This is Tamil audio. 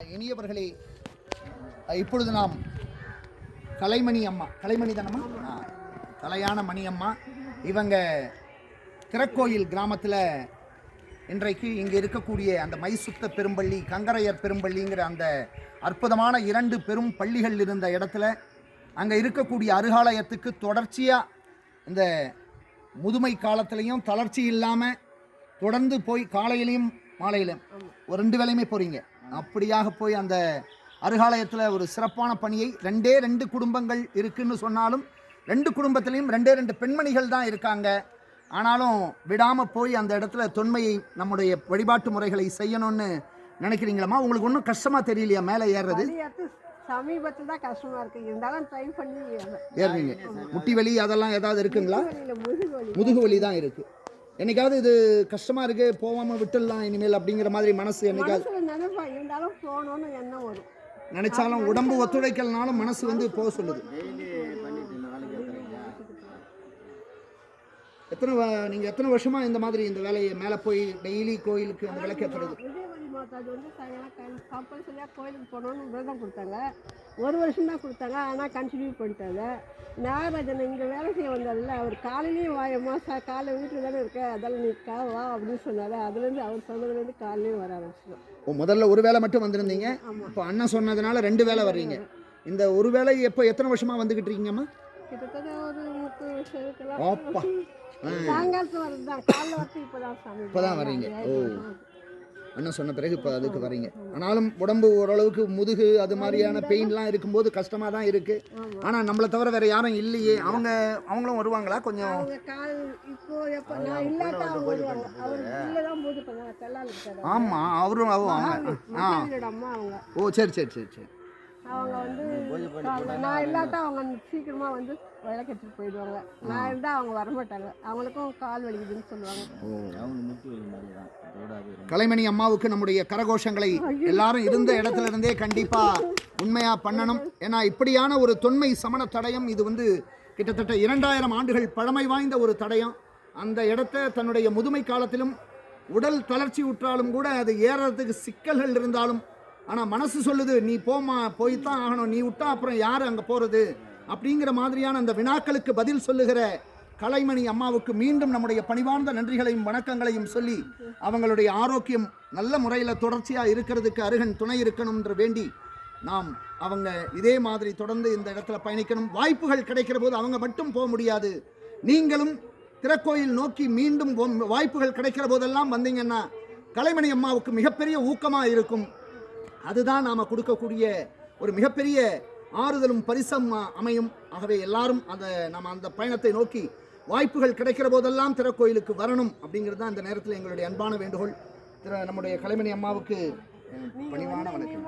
இனியவர்களே இப்பொழுது நாம் கலைமணி அம்மா கலைமணி தானம்மா கலையான மணி அம்மா. இவங்க திறக்கோயில் கிராமத்தில் இன்றைக்கு இங்கே இருக்கக்கூடிய அந்த மைசுத்த பெரும்பள்ளி கங்கரையர் பெரும்பள்ளிங்கிற அந்த அற்புதமான இரண்டு பெரும் பள்ளிகள் இருந்த இடத்துல அங்கே இருக்கக்கூடிய அருகாலயத்துக்கு தொடர்ச்சியாக இந்த முதுமை காலத்திலையும் தளர்ச்சி இல்லாமல் தொடர்ந்து போய் காலையிலையும் மாலையிலும் ஒரு ரெண்டு வேளையுமே போகிறீங்க அப்படியாக போய் அந்த அருகாலயத்தில் ஒரு சிறப்பான பணியை ரெண்டே ரெண்டு குடும்பங்கள் இருக்குன்னு சொன்னாலும் ரெண்டு குடும்பத்திலையும் ரெண்டே ரெண்டு பெண்மணிகள் தான் இருக்காங்க. ஆனாலும் விடாமல் போய் அந்த இடத்துல தொன்மையை நம்முடைய வழிபாட்டு முறைகளை செய்யணும்னு நினைக்கிறீங்களம்மா? உங்களுக்கு ஒன்றும் கஷ்டமாக தெரியலையா மேலே ஏறுறது? சமீபத்தில் தான் கஷ்டமா இருக்கு. இருந்தாலும் ட்ரை பண்ணி ஏறுறீங்க. முட்டி வலி அதெல்லாம் ஏதாவது இருக்குங்களா? முதுகு வலி தான் இருக்கு. என்னைக்காவது இது கஷ்டமா இருக்கு போகாம விட்டுடலாம் இனிமேல் அப்படிங்கிற மாதிரி மனசு என்னைக்காவது மனசுல நினைப்பா இருந்தாலும் போகணும்னு எண்ணம் வரும். நினைச்சாலும் உடம்பு ஒத்துழைக்கலனாலும் மனசு வந்து போக சொல்லுது. எத்தனை வ- நீங்க எத்தனை வருஷமா இந்த மாதிரி இந்த வேலையை மேலே போய் டெய்லி கோயிலுக்கு அந்த விளக்கப்படுது விஜயவதி மாதாஜி வந்து சாயங்காலம் கம்பல்சரியாக கோயிலுக்கு போகணும்னு விரதம் கொடுத்தாங்க. ஒரு வருஷம் தான் கொடுத்தாங்க ஆனால் கண்டினியூ பண்ணிட்டாங்க. நாகராஜன் இங்கே வேலை செய்ய வந்தார்ல அவர் காலையிலேயும் வாயம்மா சா காலை வீட்டில் தானே இருக்க அதெல்லாம் நீ கா வா அப்படின்னு சொன்னார். அதுலேருந்து அவர் சொன்னதுலேருந்து காலையிலேயும் வர ஆரம்பிச்சிடும் முதல்ல ஒரு வேளை மட்டும் வந்திருந்தீங்க? இப்போ அண்ணன் சொன்னதுனால ரெண்டு வேளை வர்றீங்க. இந்த ஒரு வேளை எப்போ எத்தனை வருஷமா வந்துகிட்டு இருக்கீங்கம்மா? கிட்டத்தட்ட ஒரு முப்பது வருஷம் இருக்கலாம் அப்பா. ஆ. சாயங்காலத்து வரது தான் காலைல வரது இப்போ தான் சாமி. இப்பதான் வர்றீங்க. ஓ. அண்ணன் சொன்ன பிறகு இப்போ அதுக்கு வரீங்க. ஆனாலும் உடம்பு ஓரளவுக்கு முதுகு அது மாதிரியான பெயின்லாம் இருக்கும்போது கஷ்டமாக தான் இருக்கு. ஆமாம் ஆனால் நம்மளை தவிர வேற யாரும் இல்லையே. அவங்க அவங்களும் வருவாங்களா? கொஞ்சம் ஆமாம் அவரும் ஆ. ஓ சரி சரி சரி சரி. அவங்க வந்து நான் இல்லாட்டா அவங்க சீக்கிரமா வந்து விளக்கெடுத்துட்டு போயிடுவாங்க. நான் இருந்தா அவங்க வரமாட்டாங்க. அவங்களுக்கும் கால் வலிக்குதுன்னு சொல்லுவாங்க. கலைமணி அம்மாவுக்கு நம்முடைய கரகோஷங்களை எல்லாரும் இருந்த இடத்துல இருந்தே கண்டிப்பா உண்மையா பண்ணணும். ஏன்னா இப்படியான ஒரு தொன்மை சமண தடயம் இது வந்து கிட்டத்தட்ட இரண்டாயிரம் ஆண்டுகள் பழமை வாய்ந்த ஒரு தடயம். அந்த இடத்த தன்னுடைய முதுமை காலத்திலும் உடல் தளர்ச்சி உற்றாலும் கூட அது ஏறுறதுக்கு சிக்கல்கள் இருந்தாலும் ஆனால் மனசு சொல்லுது நீ போமா போய்த்தான் ஆகணும். நீ விட்டா அப்புறம் யார் அங்கே போகிறது அப்படிங்கிற மாதிரியான அந்த வினாக்களுக்கு பதில் சொல்லுகிற கலைமணி அம்மாவுக்கு மீண்டும் நம்முடைய பணிவார்ந்த நன்றிகளையும் வணக்கங்களையும் சொல்லி அவங்களுடைய ஆரோக்கியம் நல்ல முறையில் தொடர்ச்சியாக இருக்கிறதுக்கு அருகன் துணை இருக்கணும்ன்ற வேண்டி நாம் அவங்க இதே மாதிரி தொடர்ந்து இந்த இடத்துல பயணிக்கணும். வாய்ப்புகள் கிடைக்கிற போது அவங்க மட்டும் போக முடியாது. நீங்களும் திறக்கோயில் நோக்கி மீண்டும் வாய்ப்புகள் கிடைக்கிற போதெல்லாம் வந்தீங்கன்னா கலைமணி அம்மாவுக்கு மிகப்பெரிய ஊக்கமாக இருக்கும். அதுதான் நாம் கொடுக்கக்கூடிய ஒரு மிகப்பெரிய ஆறுதலும் பரிசம் அமையும். ஆகவே எல்லாரும் அந்த நம்ம அந்த பயணத்தை நோக்கி வாய்ப்புகள் கிடைக்கிற போதெல்லாம் திறக்கோயிலுக்கு வரணும் அப்படிங்கிறது தான் இந்த நேரத்தில் எங்களுடைய அன்பான வேண்டுகோள். திரு நம்முடைய கலைமணி அம்மாவுக்கு பணிவான வணக்கம்.